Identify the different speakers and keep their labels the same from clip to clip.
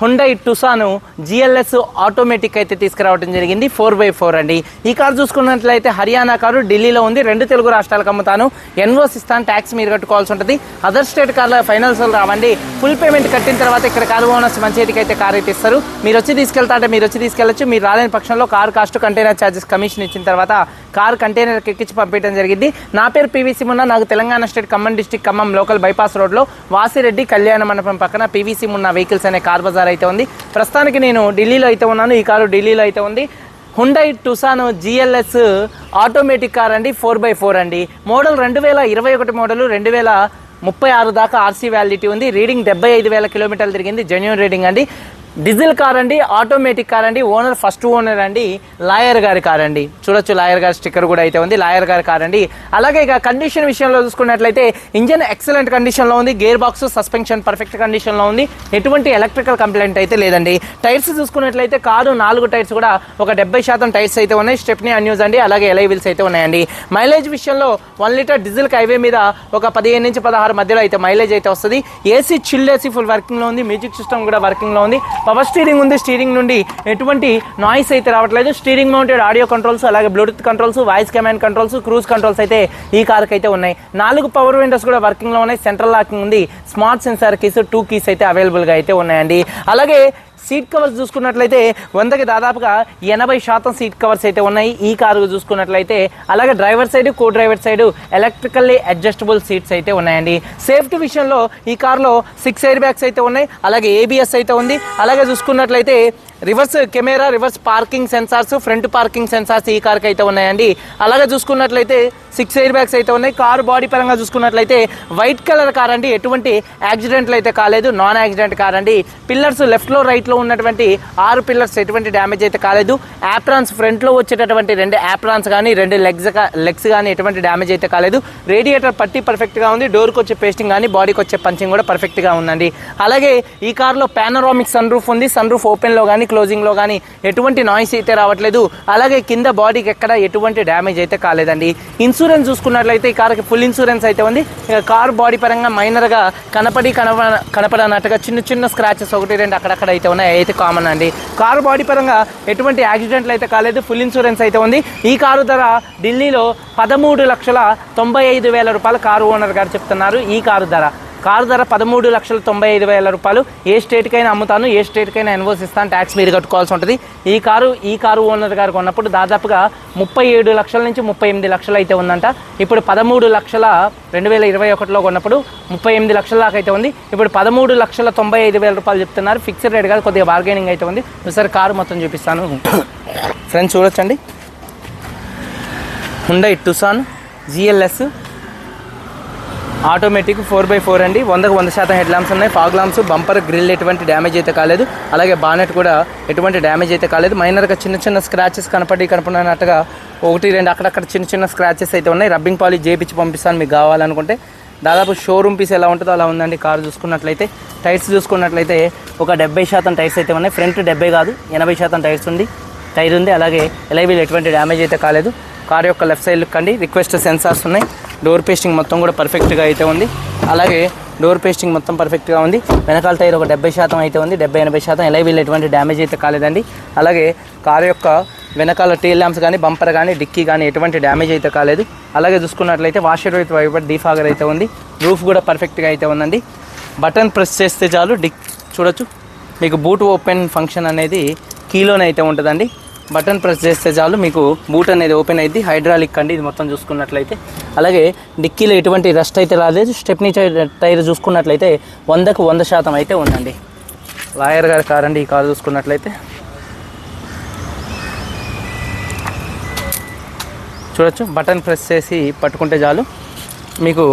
Speaker 1: Hyundai Tucson GLS automatic అయితే తీసుకురావడం జరిగింది. ఫోర్ బై ఫోర్ అండి. ఈ కారు చూసుకున్నట్లయితే హర్యానా కారు ఢిల్లీలో ఉంది. రెండు తెలుగు రాష్ట్రాలకు అమ్ముతాను. ఎన్ఓస్ ఇస్తాను ట్యాక్స్ మీరు కట్టుకోవాల్సి ఉంటుంది. అదర్ స్టేట్ కార్ల ఫైనాన్స్ రావండి. ఫుల్ పేమెంట్ కట్టిన తర్వాత ఇక్కడ కారు ఓనర్స్ మంచి అయితే కారు అయితే ఇస్తారు. మీరు వచ్చి తీసుకెళ్తా అంటే మీరు వచ్చి తీసుకెళ్ళొచ్చు మీరు రాలేని పక్షంలో car cost container charges commission ఇచ్చిన తర్వాత కార్ కంటైనర్ ఎక్కించి పంపించడం జరిగింది. నా పేరు పీవీసీ మున్న. నాకు Telangana state Khammam district Khammam local bypass రోడ్లో వాసిరెడ్డి కళ్యాణ మండపం పక్కన పీవీసీ మున్న వెహికల్స్ అనే కార్ బజార్ అయితే ఉంది. ప్రస్తుతానికి నేను ఢిల్లీలో అయితే ఉన్నాను. ఈ కారు ఢిల్లీలో అయితే ఉంది. Hyundai Tucson GLS automatic car అండి. ఫోర్ బై ఫోర్ అండి. మోడల్ రెండు వేల ఇరవై ఒకటి మోడల్ రెండు వేల ముప్పై ఆరు దాకా ఆర్సీ వ్యాలిడిటీ ఉంది. రీడింగ్ డెబ్బై ఐదు వేల కిలోమీటర్లు తిరిగింది. జెన్యున్ రీడింగ్ అండి. డీజిల్ కార్ అండి ఆటోమేటిక్ కార్ అండి ఓనర్ ఫస్ట్ ఓనర్ అండి లాయర్ గారి కార్ అండి చూడొచ్చు లాయర్ గారి స్టిక్కర్ కూడా అయితే ఉంది లాయర్ గారి కార్ అండి అలాగే ఇక కండిషన్ విషయంలో చూసుకున్నట్లయితే ఇంజన్ ఎక్సలెంట్ కండిషన్లో ఉంది గేర్ బాక్స్ సస్పెన్షన్ పర్ఫెక్ట్ కండిషన్లో ఉంది ఎటువంటి ఎలక్ట్రికల్ కంప్లైంట్ అయితే లేదండి. టైర్స్ చూసుకున్నట్లయితే కారు నాలుగు టైర్స్ కూడా ఒక డెబ్బై శాతం టైర్స్ అయితే ఉన్నాయి స్టెప్నీ అన్యూస్ అండి అలాగే ఎలై వీల్స్ అయితే ఉన్నాయండి. మైలేజ్ విషయంలో వన్ లీటర్ డీజిల్ హైవే మీద ఒక పదిహేను నుంచి పదహారు మధ్యలో అయితే మైలేజ్ అయితే వస్తుంది. ఏసీ చిల్ ఏసీ ఫుల్ వర్కింగ్లో ఉంది మ్యూజిక్ సిస్టమ్ కూడా వర్కింగ్లో ఉంది. పవర్ స్టీరింగ్ ఉంది. స్టీరింగ్ నుండి ఎటువంటి నాయిస్ అయితే రావట్లేదు. స్టీరింగ్ మౌంటెడ్ ఆడియో కంట్రోల్స్ అలాగే Bluetooth controls voice command controls cruise controls అయితే ఈ కార్కి అయితే ఉన్నాయి. నాలుగు పవర్ విండోస్ కూడా వర్కింగ్లో ఉన్నాయి. సెంట్రల్ లాకింగ్ ఉంది. Smart sensor keys two keys అయితే అవైలబుల్గా అయితే ఉన్నాయండి. అలాగే సీట్ కవర్స్ చూసుకున్నట్లయితే వందకి దాదాపుగా ఎనభై శాతం సీట్ కవర్స్ అయితే ఉన్నాయి. ఈ కారు చూసుకున్నట్లయితే అలాగే driver side co driver side electrically adjustable seats అయితే ఉన్నాయండి. సేఫ్టీ విషయంలో ఈ కార్లో సిక్స్ ఎయిర్ బ్యాగ్స్ అయితే ఉన్నాయి. అలాగే ఏబిఎస్ అయితే ఉంది. అలాగే చూసుకున్నట్లయితే reverse camera reverse parking sensors front parking sensors ఈ కార్కి అయితే ఉన్నాయండి. అలాగే చూసుకున్నట్లయితే సిక్స్ ఎయిర్ బ్యాగ్స్ అయితే ఉన్నాయి. కారు బాడీ పరంగా చూసుకున్నట్లయితే వైట్ కలర్ కార్ అండి. ఎటువంటి యాక్సిడెంట్లు అయితే కాలేదు. నాన్ యాక్సిడెంట్ కార్ అండి. పిల్లర్స్ లెఫ్ట్లో రైట్లో ఉన్నటువంటి ఆరు పిల్లర్స్ ఎటువంటి డ్యామేజ్ అయితే కాలేదు. యాప్రాన్స్ ఫ్రంట్లో వచ్చేటటువంటి రెండు యాప్రాన్స్ కానీ రెండు లెగ్స్ లెగ్స్ కానీ ఎటువంటి డ్యామేజ్ అయితే కాలేదు. రేడియేటర్ పట్టి పర్ఫెక్ట్గా ఉంది. డోర్కి వచ్చే పేస్టింగ్ కానీ బాడీకి వచ్చే పంచింగ్ కూడా పర్ఫెక్ట్గా ఉందండి. అలాగే ఈ కార్లో పానరామిక్ సన్ రూఫ్ ఉంది. సన్ రూఫ్ ఓపెన్లో కానీ క్లోజింగ్లో కానీ ఎటువంటి నాయిస్ అయితే రావట్లేదు. అలాగే కింద బాడీకి ఎక్కడ ఎటువంటి డ్యామేజ్ అయితే కాలేదండి. ఇన్సూరెన్స్ చూసుకున్నట్లయితే ఈ కార్కి ఫుల్ ఇన్సూరెన్స్ అయితే ఉంది. కార్ బాడీ పరంగా మైనర్గా కనపడి కనప కనపడనట్టుగా చిన్న చిన్న స్క్రాచెస్ ఒకటి రెండు అక్కడక్కడ అయితే ఉన్నాయి. అయితే కామన్ అండి. కారు బాడీ పరంగా ఎటువంటి యాక్సిడెంట్లు అయితే కాలేదు. ఫుల్ ఇన్సూరెన్స్ అయితే ఉంది. ఈ కారు ధర ఢిల్లీలో పదమూడు లక్షల తొంభై ఐదు వేల రూపాయలు కారు ఓనర్ గారు చెప్తున్నారు. ఈ కారు ధర. కారు ధర పదమూడు లక్షల తొంభై ఐదు వేల రూపాయలు. ఏ స్టేట్కైనా అమ్ముతాను ఏ స్టేట్కైనా ఎన్వోస్ ఇస్తాను ట్యాక్స్ మీరు కట్టుకోవాల్సి ఉంటుంది. ఈ కారు ఈ కారు ఓనర్ గారు కొన్నప్పుడు దాదాపుగా ముప్పై ఏడు లక్షల నుంచి ముప్పై ఎనిమిది లక్షలు అయితే ఉందంట. ఇప్పుడు పదమూడు లక్షల రెండు వేల ఇరవై ఒకటిలో కొన్నప్పుడు ముప్పై ఎనిమిది లక్షల దాకా అయితే ఉంది. ఇప్పుడు పదమూడు లక్షల తొంభై ఐదు వేల రూపాయలు చెప్తున్నారు. ఫిక్స్డ్ రేట్ కాదు కొద్దిగా బార్గెనింగ్ అయితే ఉంది. ఒకసారి కారు మొత్తం చూపిస్తాను. ఫ్రెండ్స్ చూడొచ్చండి. Hyundai Tucson GLS automatic four by four అండి. వందకు వంద శాతం హెడ్ ల్యాంప్స్ ఉన్నాయి. ఫాగ్ ల్యాంప్స్ బంపర్ గ్రిల్ ఎటువంటి డ్యామేజ్ అయితే కాలేదు. అలాగే బానెట్ కూడా ఎటువంటి డ్యామేజ్ అయితే కాలేదు. మైనర్గా చిన్న చిన్న స్క్రాచెస్ కనపడి కనపడినట్టుగా ఒకటి రెండు అక్కడక్కడ చిన్న చిన్న స్క్రాచెస్ అయితే ఉన్నాయి. రబ్బింగ్ పాలిష్ చేయించి పంపిస్తాను మీకు కావాలనుకుంటే. దాదాపు షోరూమ్ పీస్ ఎలా ఉంటుందో అలా ఉందండి కారు చూసుకున్నట్లయితే. టైర్స్ చూసుకున్నట్లయితే ఒక డెబ్బై శాతం టైర్స్ అయితే ఉన్నాయి. ఫ్రంట్ డెబ్బై కాదు ఎనభై శాతం టైర్స్ ఉంది. టైర్ ఉంది. అలాగే ఎలైవీల్ ఎటువంటి డ్యామేజ్ అయితే కాలేదు. కార్ యొక్క లెఫ్ట్ సైడ్ లుక్ అండి రిక్వెస్ట్ సెన్సార్స్ ఉన్నాయి. డోర్ పేస్టింగ్ మొత్తం కూడా పర్ఫెక్ట్గా అయితే ఉంది. అలాగే డోర్ పేస్టింగ్ మొత్తం పర్ఫెక్ట్గా ఉంది. వెనకాల టైర్ ఒక డెబ్బై శాతం అయితే ఉంది. డెబ్బై ఎనభై శాతం ఎలైవీల్ ఎటువంటి డ్యామేజ్ అయితే కాలేదండి. అలాగే కారు యొక్క వెనకాల టీ ల్యాంప్స్ కానీ బంపర్ కానీ డిక్కీ కానీ ఎటువంటి డ్యామేజ్ అయితే కాలేదు. అలాగే చూసుకున్నట్లయితే వాషర్ అయితే వైపర్ డీఫాగర్ అయితే ఉంది. రూఫ్ కూడా పర్ఫెక్ట్గా అయితే ఉందండి. బటన్ ప్రెస్ చేస్తే చాలు. డిక్ చూడొచ్చు. మీకు బూట్ ఓపెన్ ఫంక్షన్ అనేది కీలోనే అయితే ఉంటుందండి. బటన్ ప్రెస్ చేస్తే చాలు మీకు బూట్ అనేది ఓపెన్ అయింది హైడ్రాలిక్ అండి ఇది మొత్తం చూసుకున్నట్లయితే. అలాగే డిక్కీలో ఎటువంటి రస్ట్ అయితే రాలేదు. స్టెప్నీ టైర్ చూసుకున్నట్లయితే వందకు వంద శాతం అయితే ఉందండి. లాయర్ గారి కార్ అండి ఈ కారు చూసుకున్నట్లయితే. చూడొచ్చు బటన్ ప్రెస్ చేసి పట్టుకుంటే చాలు. మీకు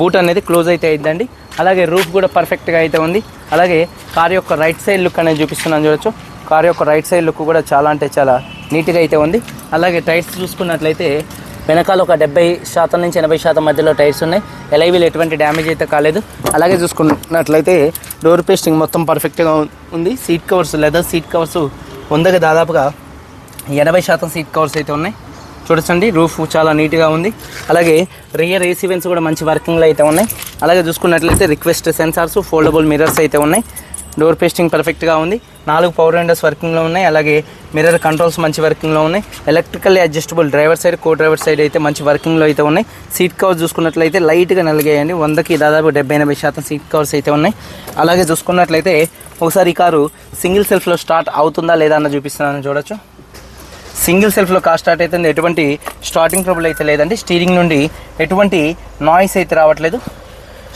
Speaker 1: బూట్ అనేది క్లోజ్ అయితే అయిందండి అలాగే రూఫ్ కూడా పర్ఫెక్ట్గా అయితే ఉంది. అలాగే కార్ యొక్క రైట్ సైడ్ లుక్ అనేది చూపిస్తున్నాను చూడొచ్చు. కార్ యొక్క రైట్ సైడ్ లుక్ కూడా చాలా అంటే చాలా నీట్గా అయితే ఉంది. అలాగే టైర్స్ చూసుకున్నట్లయితే వెనకాల ఒక డెబ్బై శాతం నుంచి ఎనభై శాతం మధ్యలో టైర్స్ ఉన్నాయి. ఎలైవీలు ఎటువంటి డ్యామేజ్ అయితే కాలేదు. అలాగే చూసుకున్నట్లయితే డోర్ పేస్టింగ్ మొత్తం పర్ఫెక్ట్గా ఉంది. Seat covers leather seat covers వందకి దాదాపుగా ఎనభై శాతం సీట్ కవర్స్ అయితే ఉన్నాయి. చూడొచ్చండి. రూఫ్ చాలా నీట్గా ఉంది. అలాగే రియర్ ఏసీ వెన్స్ కూడా మంచి వర్కింగ్లో అయితే ఉన్నాయి. అలాగే చూసుకున్నట్లయితే రిక్వెస్ట్ సెన్సార్స్ ఫోల్డబుల్ మిర్రర్స్ అయితే ఉన్నాయి. డోర్ పేస్టింగ్ పర్ఫెక్ట్గా ఉంది. నాలుగు పవర్ విండోస్ వర్కింగ్లో ఉన్నాయి. అలాగే మిర్రర్ కంట్రోల్స్ మంచి వర్కింగ్లో ఉన్నాయి. Electrically adjustable driver side co driver side అయితే మంచి వర్కింగ్లో అయితే ఉన్నాయి. సీట్ కవర్స్ చూసుకున్నట్లయితే లైట్గా నలిగాయండి. వందకి దాదాపు డెబ్బై ఎనభై శాతం సీట్ కవర్స్ అయితే ఉన్నాయి. అలాగే చూసుకున్నట్లయితే ఒకసారి ఈ కారు సింగిల్ సెల్ఫ్లో స్టార్ట్ అవుతుందా లేదా అన్న చూపిస్తున్నాను. చూడొచ్చు. సింగిల్ సెల్ఫ్లో కార్ స్టార్ట్ అవుతుంది. ఎటువంటి స్టార్టింగ్ ట్రబుల్ అయితే లేదండి. స్టీరింగ్ నుండి ఎటువంటి నాయిస్ అయితే రావట్లేదు.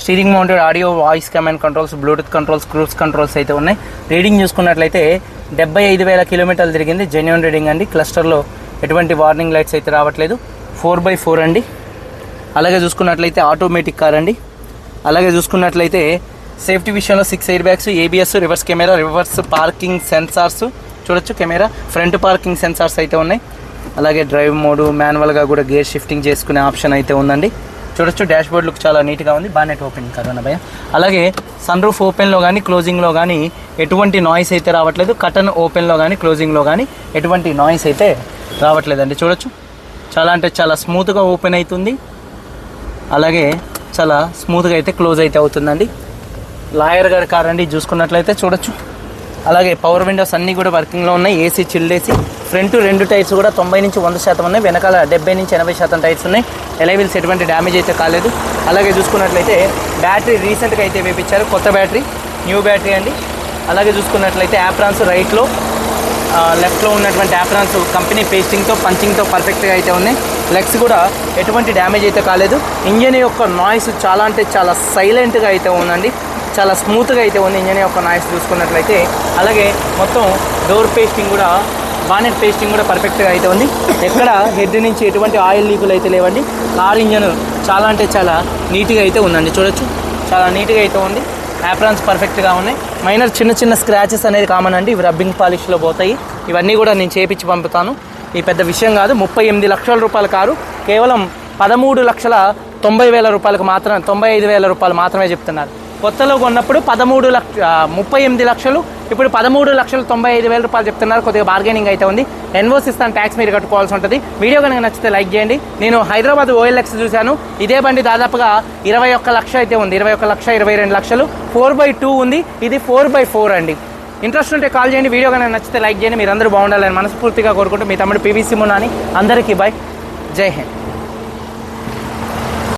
Speaker 1: Steering mounted audio voice command controls bluetooth controls cruise controls అయితే ఉన్నాయి. రీడింగ్ చూసుకున్నట్లయితే డెబ్బై ఐదు వేల కిలోమీటర్లు తిరిగింది. జెన్యున్ రీడింగ్ అండి. క్లస్టర్లో ఎటువంటి వార్నింగ్ లైట్స్ అయితే రావట్లేదు. ఫోర్ బై ఫోర్ అండి. అలాగే చూసుకున్నట్లయితే ఆటోమేటిక్ కార్ అండి. అలాగే చూసుకున్నట్లయితే సేఫ్టీ విషయంలో six air bags ABS reverse camera reverse parking sensors చూడొచ్చు. కెమెరా ఫ్రంట్ పార్కింగ్ సెన్సార్స్ అయితే ఉన్నాయి. అలాగే డ్రైవ్ మోడు మాన్యువల్గా కూడా గేర్ షిఫ్టింగ్ చేసుకునే ఆప్షన్ అయితే ఉందండి. చూడొచ్చు డాష్ బోర్డ్ లుక్ చాలా నీట్గా ఉంది. బానెట్ ఓపెన్ కరోనా భయ. అలాగే సన్ రూఫ్ ఓపెన్లో కానీ క్లోజింగ్లో కానీ ఎటువంటి నాయిస్ అయితే రావట్లేదు. కటన్ ఓపెన్లో కానీ క్లోజింగ్లో కానీ ఎటువంటి నాయిస్ అయితే రావట్లేదండి. చూడొచ్చు. చాలా అంటే చాలా స్మూత్గా ఓపెన్ అవుతుంది అలాగే చాలా స్మూత్గా అయితే క్లోజ్ అయితే అవుతుందండి. లాయర్ గారి కార్ అండి చూసుకున్నట్లయితే చూడొచ్చు. అలాగే పవర్ విండోస్ అన్నీ కూడా వర్కింగ్లో ఉన్నాయి. ఏసీ చిల్డేసి ఫ్రంట్ రెండు టైర్స్ కూడా తొంభై నుంచి వంద శాతం ఉన్నాయి. వెనకాల డెబ్బై నుంచి ఎనభై శాతం టైర్స్ ఉన్నాయి. ఎలైవిల్స్ ఎటువంటి డ్యామేజ్ అయితే కాలేదు. అలాగే చూసుకున్నట్లయితే బ్యాటరీ రీసెంట్గా అయితే వేపించారు. కొత్త బ్యాటరీ న్యూ బ్యాటరీ అండి. అలాగే చూసుకున్నట్లయితే యాప్రాన్స్ రైట్లో లెఫ్ట్లో ఉన్నటువంటి యాప్రాన్స్ కంపెనీ పేస్టింగ్తో పంచింగ్తో పర్ఫెక్ట్గా అయితే ఉన్నాయి. లెగ్స్ కూడా ఎటువంటి డ్యామేజ్ అయితే కాలేదు. ఇంజన్ యొక్క నాయిస్ చాలా అంటే చాలా సైలెంట్గా అయితే ఉందండి. చాలా స్మూత్గా అయితే ఉంది. ఇంజన్ యొక్క నాయిస్ చూసుకున్నట్లయితే. అలాగే మొత్తం డోర్ పేస్టింగ్ కూడా బానెట్ పేస్టింగ్ కూడా పర్ఫెక్ట్గా అయితే ఉంది. ఎక్కడ హెడ్ నుంచి ఎటువంటి ఆయిల్ లీకులు అయితే లేవండి. కార్ ఇంజన్ చాలా అంటే చాలా నీట్గా అయితే ఉందండి. చూడొచ్చు. చాలా నీట్గా అయితే ఉంది. యాప్రాన్స్ పర్ఫెక్ట్గా ఉన్నాయి. మైనర్ చిన్న చిన్న స్క్రాచెస్ అనేది కామన్ అండి. ఇవి రబ్బింగ్ పాలిష్లో పోతాయి. ఇవన్నీ కూడా నేను చేపించి పంపుతాను. ఈ పెద్ద విషయం కాదు. ముప్పై ఎనిమిది లక్షల రూపాయల కారు. కేవలం పదమూడు లక్షల తొంభై వేల రూపాయలకు మాత్రమే తొంభై ఐదు వేల రూపాయలు మాత్రమే చెప్తున్నారు. కొత్తలో కొన్నప్పుడు పదమూడు లక్ష ముప్పై ఎనిమిది లక్షలు ఇప్పుడు పదమూడు లక్షలు తొంభై ఐదు వేల రూపాయలు చెప్తున్నారు. కొద్దిగా బార్గెనింగ్ అయితే ఉంది. ఎన్ఓస్ ఇస్తాను ట్యాక్స్ మీరు కట్టుకోవాల్సి ఉంటుంది. వీడియో కనుక నచ్చితే లైక్ చేయండి. నేను హైదరాబాద్ ఓఎల్ఎక్స్ చూశాను. ఇదే బండి దాదాపుగా ఇరవై ఒక్క లక్ష అయితే ఉంది. ఇరవై ఒక్క లక్ష ఇరవై రెండు లక్షలు. ఫోర్ బై టూ ఉంది. ఇది ఫోర్ బై ఫోర్ అండి. ఇంట్రెస్ట్ ఉంటే కాల్ చేయండి. వీడియో కనుక నచ్చితే లైక్ చేయండి. మీరు అందరూ బాగుండాలని మనస్ఫూర్తిగా కోరుకుంటూ మీ తమ్ముడు పీవీసీ మున్నాని అందరికీ బాయ్ జై హింద్.